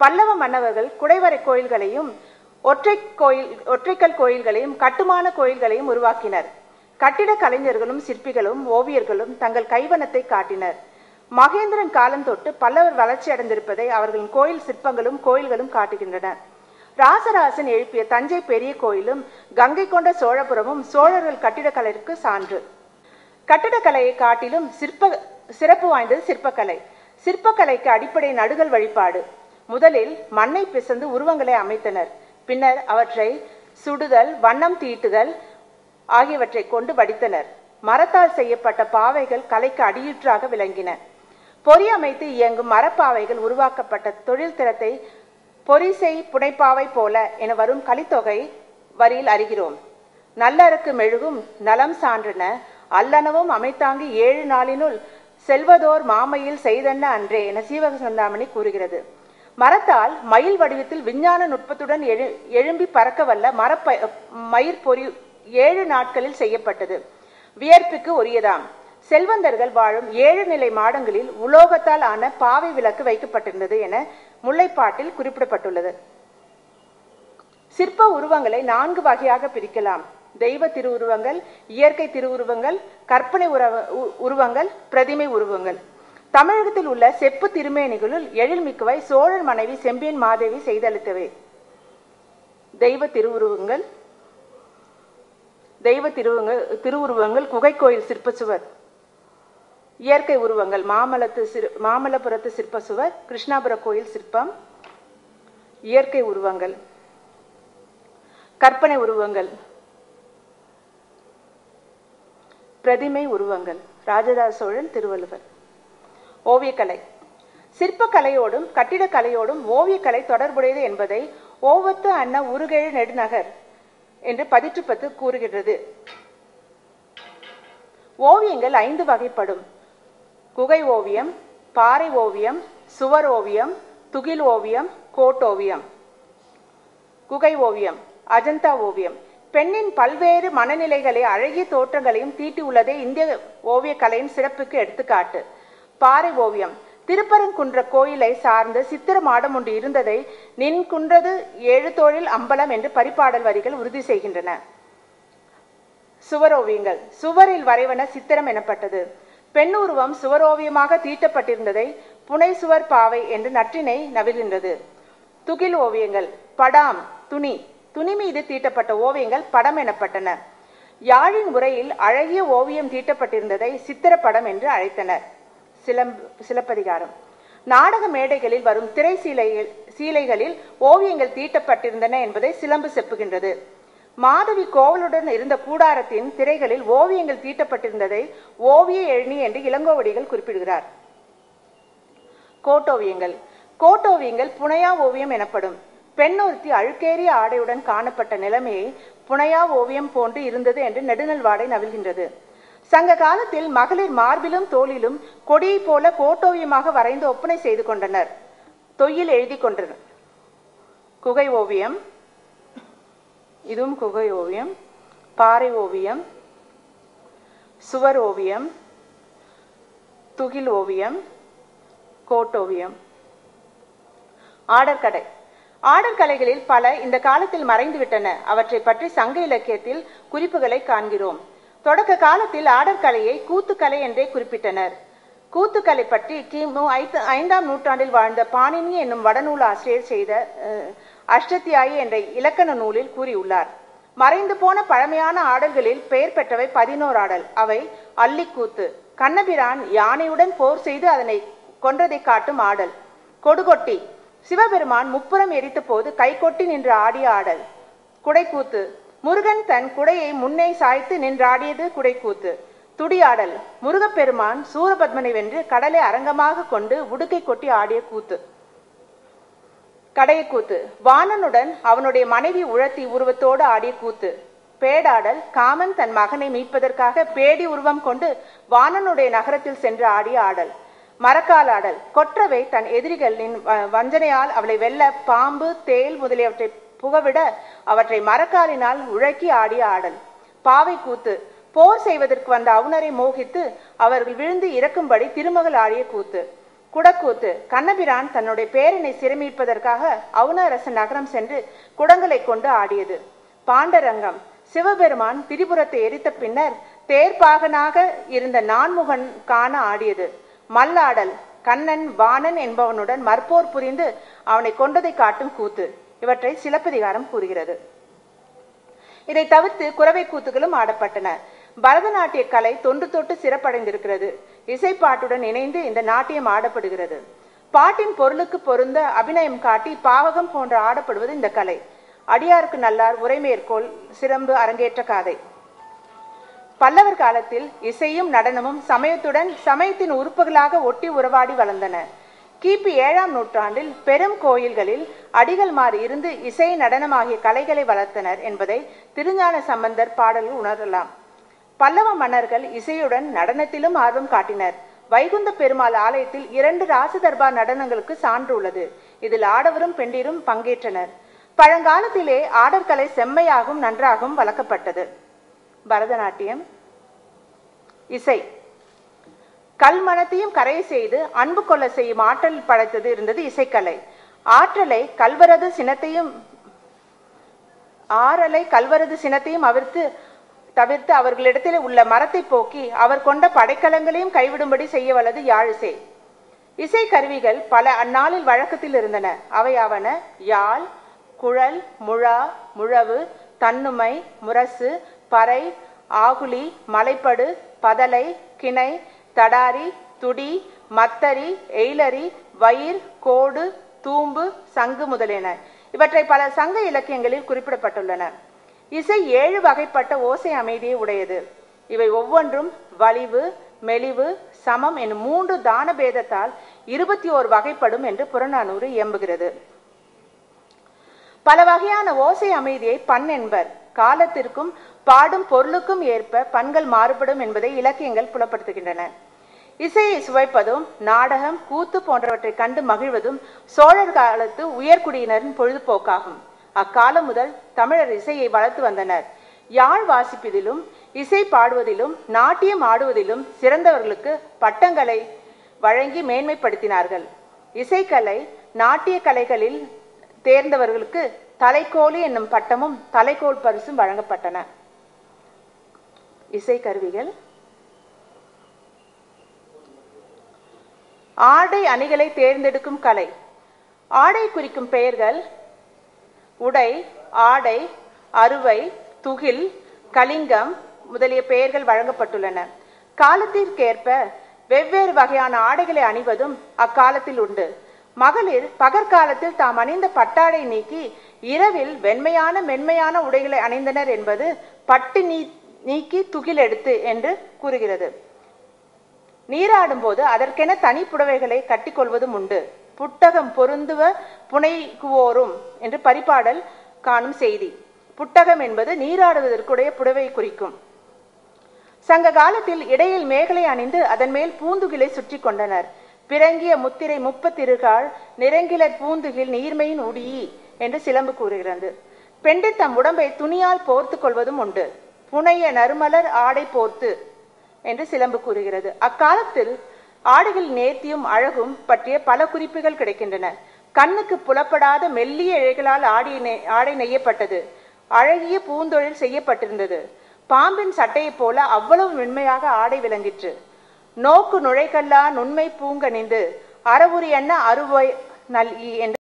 பல்லவ மன்னவர்கள் குடைவரை கோயில்களையும் ஒற்றை கோயில் ஒற்றைக்கல் கோயில்களையும் கட்டுமான கோயில்களையும் உருவாக்கினர். கட்டிட கலைஞர்களும் சிற்பிகளும் ஓவியர்களும் தங்கள் கைவண்ணத்தை காட்டினர். மகேந்திரன் காலம் தொட்டு பல்லவர் வளர்ச்சி அடைந்திருப்பதை அவர்களின் கோயில் சிற்பங்களும் கோயில்களும் காட்டுகின்றன. ராசராசன் எழுப்பிய தஞ்சை பெரிய கோயிலும் கங்கை கொண்ட சோழபுரமும் சோழர்கள் கட்டிடக்கலைக்கு சான்று. கட்டிடக்கலையை காட்டிலும் சிற்ப சிறப்பு வாய்ந்தது சிற்பக்கலை. சிற்பக்கலைக்கு அடிப்படை நடுகள் வழிபாடு. முதலில் மண்ணை பிசைந்து உருவங்களை அமைத்தனர். பின்னர் அவற்றை சுடுதல் வண்ணம் தீட்டுதல் ஆகியவற்றை கொண்டு வடித்தனர். மரத்தால் செய்யப்பட்ட பாவைகள் கலைக்கு அடியுற்றாக விளங்கின. பொறி அமைத்து இயங்கும் மரப்பாவைகள் உருவாக்கப்பட்ட தொழில் திறத்தை பொறிசை புனைப்பாவை போல என வரும் கலித்தொகை வரியில் அறிகிறோம். நல்லறக்கு மெழுகும் நலம் சான்றன. அல்லனவும் அமைத்தாங்கி ஏழு நாளினுள் செல்வதோர் மாமையில் செய்தன்ன அன்றே என சீவக சந்தாமணி கூறுகிறது. மரத்தால் மயில் வடிவத்தில் விஞ்ஞான நுட்பத்துடன் எழு எழும்பி பறக்க வல்ல மரப்ப மயிர் பொறி ஏழு நாட்களில் செய்யப்பட்டது. வியர்ப்புக்கு உரியதாம். செல்வந்தர்கள் வாழும் ஏழு நிலை மாடங்களில் உலோகத்தால் ஆன பாவை விளக்கு வைக்கப்பட்டிருந்தது என முல்லைப்பாட்டில் குறிப்பிடப்பட்டுள்ளது. சிற்ப உருவங்களை நான்கு வகையாக பிரிக்கலாம். தெய்வ திருவுருவங்கள் இயற்கை திருவுருவங்கள் கற்பனை உருவ உ- உருவங்கள் பிரதிமை உருவங்கள். தமிழகத்தில் உள்ள செப்பு திருமேனிகளுள் எழில்மிக்கவை சோழர் மனைவி செம்பியன் மாதேவி செய்தளித்தவை. தெய்வ திருவுருவங்கள் தெய்வ திருவுங்கள் திருவுருவங்கள் குகை கோயில் சிற்ப சுவர் இயற்கை உருவங்கள் மாமல்லத்து சிறு மாமல்லபுரத்து சிற்ப சுவர் கிருஷ்ணாபுர கோயில் சிற்பம் இயற்கை உருவங்கள் கற்பனை உருவங்கள் பிரதிமை உருவங்கள் ராஜராஜ சோழன் திருவள்ளுவர். ஓவியக்கலை. சிற்பக்கலையோடும் கட்டிடக்கலையோடும் ஓவியக்கலை தொடர்புடையது என்பதை ஓவத்து அன்ன உருகெழு நெடுநகர் என்று பதிற்றுப்பத்து கூறுகிறது ஓவியங்கள் ஐந்து வகைப்படும். குகை ஓவியம் பாறை ஓவியம் சுவர் ஓவியம் துகில் ஓவியம் கோட்டோவியம் குகை ஓவியம் அஜந்தா ஓவியம். பெண்ணின் பல்வேறு மனநிலைகளை அழகிய தோற்றங்களையும் தீட்டியுள்ளதே இந்திய ஓவியக்கலையின் சிறப்புக்கு எடுத்துக்காட்டு. பாறை ஓவியம் திருப்பரங்குன்ற கோயிலை சார்ந்த சித்திர மாடம் ஒன்று இருந்ததை நின் குன்றது ஏழு அம்பலம் என்று பரிபாடல் வரிகள் உறுதி செய்கின்றன. சுவரோவியங்கள். சுவரில் வரைவன சித்திரம் எனப்பட்டது. பெண்ணுருவம் சுவரோவியமாக தீட்டப்பட்டிருந்ததை புனை சுவர் பாவை என்று நற்றினை நவிழ்கின்றது. துகில் ஓவியங்கள். படாம் துணி. துணி மீது தீட்டப்பட்ட ஓவியங்கள் படம் எனப்பட்டன. யாழின் உரையில் அழகிய ஓவியம் தீட்டப்பட்டிருந்ததை சித்திரப்படம் என்று அழைத்தனர். சிலம்பு சிலப்பதிகாரம். நாடக மேடைகளில் வரும் திரை சீலைகள் சீலைகளில் ஓவியங்கள் தீட்டப்பட்டிருந்தன என்பதை சிலம்பு செப்புகின்றது. மாதவி கோவலுடன் இருந்த கூடாரத்தின் திரைகளில் ஓவியங்கள் தீட்டப்பட்டிருந்ததை ஓவிய எழினி என்று இளங்கோவடிகள் குறிப்பிடுகிறார். கோட்டோவியங்கள். கோட்டோவியங்கள் புனையா ஓவியம் எனப்படும். பெண் ஒருத்தி அழுக்கேறிய ஆடையுடன் காணப்பட்ட நிலைமையை புனையா ஓவியம் போன்று இருந்தது என்று நெடுநல்வாடை நவில்கின்றது சங்க காலத்தில் மகளிர் மார்பிலும் தோளிலும் கொடியைப் போல கோட்டோவியமாக வரைந்து ஒப்பனை செய்து கொண்டனர். தொய்யில் எழுதி கொண்டனர். குகை ஓவியம். இதுவும் குகை ஓவியம். பாறை ஓவியம். சுவர் ஓவியம். துகில் ஓவியம். கோட்டோவியம் ஆடற்கடை. ஆடற்கலைகளில் பல இந்த காலத்தில் மறைந்துவிட்டன. அவற்றை பற்றி சங்க இலக்கியத்தில் குறிப்புகளை காண்கிறோம். தொடக்க காலத்தில் ஆடற்கலையை கூத்துக்கலை என்றே குறிப்பிட்டனர். கூத்துக்கலை பற்றி கிமு ஐந்து ஐந்தாம் நூற்றாண்டில் வாழ்ந்த பாணினி என்னும் வடநூல் ஆசிரியர் செய்த அஷ்டத்தியாயி என்ற இலக்கண நூலில் கூறியுள்ளார். மறைந்து போன பழமையான ஆடல்களில் பெயர் பெற்றவை பதினோரு ஆடல். அவை அல்லிக்கூத்து. கண்ணபிரான் யானையுடன் போர் செய்து அதனை கொன்றதை காட்டும் ஆடல். கொடுகொட்டி. சிவபெருமான் முப்புறம் எரித்த போது கைகொட்டி நின்று ஆடிய ஆடல். குடைக்கூத்து. முருகன் தன் குடையை முன்னே சாய்த்து நின்றாடியது குடைக்கூத்து. துடியாடல். முருகப்பெருமான் சூரபத்மனை வென்று கடலை அரங்கமாக கொண்டு உடுக்கை கொட்டி ஆடிய கூத்து. கடையக்கூத்து. வாணனுடன் அவனுடைய மனைவி உழத்தி உருவத்தோடு ஆடிய கூத்து. பேடாடல். காமன் தன் மகனை மீட்பதற்காக பேடி உருவம் கொண்டு வாணனுடைய நகரத்தில் சென்று ஆடிய ஆடல். மரக்காலாடல். கொற்றவை தன் எதிரிகளின் வஞ்சனையால் அவளை வெல்ல பாம்பு தேல் முதலியவற்றை புகவிட அவற்றை மரக்காலினால் உழக்கி ஆடிய ஆடல். பாவை கூத்து போர் செய்வதற்கு வந்த அவுணரை மோகித்து அவர்கள் விழுந்து இறக்கும்படி திருமகள் ஆடிய கூத்து. குடக்கூத்து கண்ணபிரான் தன்னுடைய பேரனை சிறுமிப்பதற்காக அவுணரசன் நகரம் சென்று குடங்களை கொண்டு ஆடியது. பாண்டரங்கம் சிவபெருமான் திரிபுரத்தை எரித்த பின்னர் தேர்ப்பாகனாக இருந்த நான்முகன் காண ஆடியது. மல்லாடல் கண்ணன் வாணன் என்பவனுடன் மற்போர் புரிந்து அவனை கொண்டதை காட்டும் கூத்து. இவற்றை சிலப்பதிகாரம் கூறுகிறது. இதை தவிர்த்து குறவை கூத்துகளும் ஆடப்பட்டன. பரதநாட்டிய கலை தொன்று தொட்டு சிறப்படைந்திருக்கிறது. இசைப்பாட்டுடன் இணைந்து இந்த நாட்டியம் ஆடப்படுகிறது. பாட்டின் பொருளுக்கு பொருந்த அபிநயம் காட்டி பாவகம் போன்ற ஆடப்படுவது இந்த கலை. அடியாருக்கு நல்லார் உரைமேற்கோள் சிறம்பு அரங்கேற்ற காதை. பல்லவர் காலத்தில் இசையும் நடனமும் சமயத்துடன் சமயத்தின் உறுப்புகளாக ஒட்டி உறவாடி வளர்ந்தன. கிபி ஏழாம் நூற்றாண்டில் பெரும் கோயில்களில் அடிகள் மாறி இருந்து இசை நடனம் ஆகிய கலைகளை வளர்த்தனர் என்பதை திருஞான சம்பந்தர் பாடலில் உணரலாம். பல்லவ மன்னர்கள் இசையுடன் நடனத்திலும் ஆர்வம் காட்டினர். வைகுந்த பெருமாள் ஆலயத்தில் இரண்டு ராசதர்பார் நடனங்களுக்கு சான்று உள்ளது. இதில் ஆடவரும் பெண்டிரும் பங்கேற்றனர். பழங்காலத்திலே ஆடற்கலை செம்மையாகவும் நன்றாகவும் வளர்க்கப்பட்டது. பரதநாட்டியம் இசை. கல்மனத்தையும் கரை செய்து அன்பு கொள்ள செய்யும் ஆற்றல் படைத்தது இருந்தது இசைக்கலை. ஆற்றலை கல்வரது சினத்தையும் ஆறலை கல்வரது சினத்தையும் அவிர்த்து தவிர்த்து அவர்களிடத்தில் உள்ள மரத்தை போக்கி அவர் கொண்ட படைக்கலங்களையும் கைவிடும்படி செய்ய வல்லது யாழிசை இசை. கருவிகள் பல அந்நாளில் வழக்கத்தில் இருந்தன. அவையாவன யாழ் குழல் முழா முழவு தன்னுமை முரசு பறை ஆகுலி மலைப்படு பதலை கிணை தடாரி துடி மத்தரி எயிலரி வயிர் கோடு தூம்பு சங்கு முதலியன. இவற்றை பல சங்க இலக்கியங்களில் குறிப்பிடப்பட்டுள்ளன. இசை ஏழு வகைப்பட்ட ஓசை அமைதியை உடையது. இவை ஒவ்வொன்றும் வலிவு மெலிவு சமம் என்னும் மூன்று தான பேதத்தால் இருபத்தி ஓர் வகைப்படும் என்று புறநானூறு இயம்புகிறது. பல வகையான ஓசை அமைதியை பண் என்பர். காலத்திற்கும் பாடும் பொருளுக்கும் ஏற்ப பண்கள் மாறுபடும் என்பதை இலக்கியங்கள் புலப்படுத்துகின்றன. இசையை சுவைப்பதும் நாடகம் கூத்து போன்றவற்றை கண்டு மகிழ்வதும் சோழர் காலத்து உயர்குடியினரின் பொழுதுபோக்காகும். அக்காலம் முதல் தமிழர் இசையை வளர்த்து வந்தனர். யாழ் வாசிப்பதிலும் இசை பாடுவதிலும் நாட்டியம் ஆடுவதிலும் சிறந்தவர்களுக்கு பட்டங்களை வழங்கி மேன்மைப்படுத்தினார்கள். இசைக்கலை நாட்டிய கலைகளில் தேர்ந்தவர்களுக்கு தலைக்கோலி என்னும் பட்டமும் தலைக்கோல் பரிசும் வழங்கப்பட்டன. இசை கருவிகள். ஆடை அணிகளை தேர்ந்தெடுக்கும் கலை. ஆடை குறிக்கும் பெயர்கள் உடை ஆடை அறுவை துகில் கலிங்கம் முதலிய பெயர்கள் வழங்கப்பட்டுள்ளன. காலத்திற்கேற்ப வெவ்வேறு வகையான ஆடைகளை அணிவதும் அக்காலத்தில் உண்டு. மகளிர் பகற்காலத்தில் தாம் அணிந்த பட்டாடை நீக்கி இரவில் வெண்மையான மென்மையான உடைகளை அணிந்தனர் என்பது பட்டு நீ நீக்கி துகில் எடுத்து என்று கூறுகிறது. நீராடும் போது அதற்கென தனி புடவைகளை கட்டிக்கொள்வதும் உண்டு. புட்டகம் பொருந்துவ புனைகுவோரும் என்று பரிபாடல் காணும் செய்தி. புட்டகம் என்பது நீராடுவதற்குடைய புடவை குறிக்கும். சங்க காலத்தில் இடையில் மேகலை அணிந்து அதன் மேல் பூந்துகிலை சுற்றி கொண்டனர். பிறங்கிய முத்திரை முப்பத்திருகால் நிறங்கிலர் பூந்துகில் நீர்மையின் உடியி என்று சிலம்பு கூறுகிறது. பெண்டு தம் உடம்பை துணியால் போர்த்து கொள்வதும் உண்டு. புனைய நறுமலர் ஆடை போர்த்து என்று சிலம்பு கூறுகிறது. அக்காலத்தில் ஆடைகள் நேர்த்தியும் அழகும் பற்றிய பல குறிப்புகள் கிடைக்கின்றன. கண்ணுக்கு புலப்படாத மெல்லிய இழைகளால் ஆடி ஆடை நெய்யப்பட்டது. அழகிய பூந்தொழில் செய்யப்பட்டிருந்தது. பாம்பின் சட்டையைப் போல அவ்வளவு மென்மையாக ஆடை விளங்கிற்று. நோக்கு நுழைகல்லா நுண்மை பூங்கணிந்து அறவுரி என்ன அறுவை நல் என்று